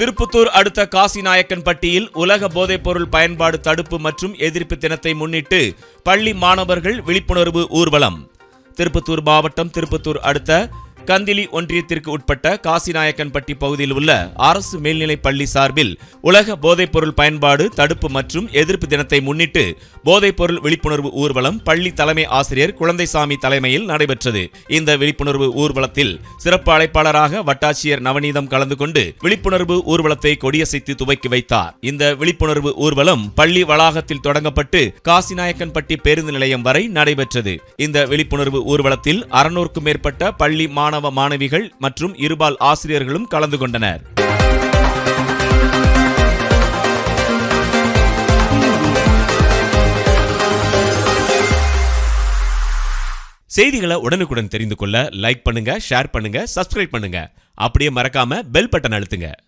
திருப்புத்தூர் அடுத்த காசிநாயக்கன்பட்டியில் உலக போதைப்பொருள் பயன்பாடு தடுப்பு மற்றும் எதிர்ப்பு தினத்தை முன்னிட்டு பள்ளி மாணவர்கள் விழிப்புணர்வு ஊர்வலம். திருப்பத்தூர் மாவட்டம் திருப்பத்தூர் அடுத்த கந்திலி ஒன்றியத்திற்கு உட்பட்ட காசிநாயக்கன்பட்டி பகுதியில் உள்ள அரசு மேல்நிலைப் பள்ளி சார்பில் உலக போதைப்பொருள் பயன்பாடு தடுப்பு மற்றும் எதிர்ப்பு தினத்தை முன்னிட்டு போதைப்பொருள் விழிப்புணர்வு ஊர்வலம் பள்ளி தலைமை ஆசிரியர் குழந்தைசாமி தலைமையில் நடைபெற்றது. இந்த விழிப்புணர்வு ஊர்வலத்தில் சிறப்பு அழைப்பாளராக வட்டாட்சியர் நவநீதம் கலந்து கொண்டு விழிப்புணர்வு ஊர்வலத்தை கொடியசைத்து துவக்கி வைத்தார். இந்த விழிப்புணர்வு ஊர்வலம் பள்ளி வளாகத்தில் தொடங்கப்பட்டு காசிநாயக்கன்பட்டி பேருந்து நிலையம் வரை நடைபெற்றது. இந்த விழிப்புணர்வு ஊர்வலத்தில் அறுநூறுக்கும் மேற்பட்ட பள்ளி மாணவ மாணவிகள் மற்றும் இருபால் ஆசிரியர்களும் கலந்து கொண்டனர். செய்திகளை உடனுக்குடன் தெரிந்து கொள்ள லைக் பண்ணுங்க ஷேர் பண்ணுங்க சப்ஸ்கிரைப் பண்ணுங்க. அப்படியே மறக்காம பெல் பட்டன் அழுத்துங்க.